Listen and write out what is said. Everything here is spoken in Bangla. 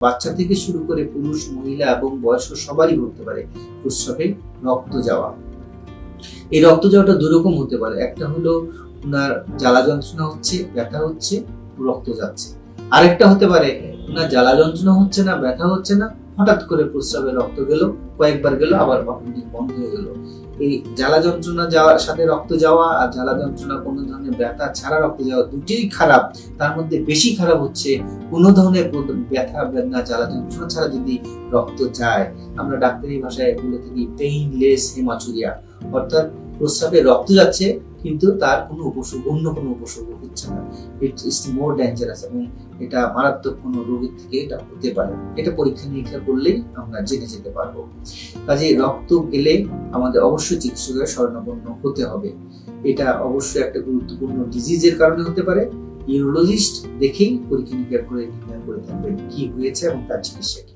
বাচ্চা থেকে শুরু করে পুরুষ, মহিলা এবং বয়স্ক সবারই হতে পারে প্রস্রাবে রক্ত যাওয়া। এই রক্ত যাওয়াটা দুরকম হতে পারে। একটা হলো ওনার জ্বালা যন্ত্রণা হচ্ছে, ব্যথা হচ্ছে, রক্ত যাচ্ছে। আরেকটা হতে পারে ওনার জ্বালা যন্ত্রণা হচ্ছে না, ব্যথা হচ্ছে না হঠাৎ করে প্রস্রাবে রক্ত গেল, কয়েকবার গেল, আবার বন্ধ হয়ে গেল। এই জ্বালা যন্ত্রণা যাওয়ার সাথে রক্ত যাওয়া আর জ্বালা যন্ত্রণা কোনো ধরনের ব্যথা ছাড়া রক্ত যাওয়া দুটোই খারাপ। তার মধ্যে বেশি খারাপ হচ্ছে কোনো ধরনের ব্যথা বেদনা জ্বালা যন্ত্রণা ছাড়া যদি রক্ত যায়। আমরা ডাক্তারি ভাষায় বলে থাকি পেইনলেস হেমাচুরিয়া অর্থাৎ প্রস্রাবে রক্ত যাচ্ছে কিন্তু তার কোনো উপসর্গ, অন্য কোনো উপসর্গ হচ্ছে না। ইটস মোর ডেঞ্জারাস এবং এটা মারাত্মক কোনো রোগের থেকে এটা হতে পারে। এটা পরীক্ষা নিরীক্ষা করলেই আমরা জেনে যেতে পারব। কাজে রক্ত গেলে আমাদের অবশ্যই চিকিৎসকের শরণাপন্ন হতে হবে। এটা অবশ্যই একটা গুরুত্বপূর্ণ ডিজিজের কারণে হতে পারে। ইউরোলজিস্ট দেখেই পরীক্ষা নিরীক্ষা করে নির্ণয় করে থাকবেন কি হয়েছে এবং তার চিকিৎসা কি।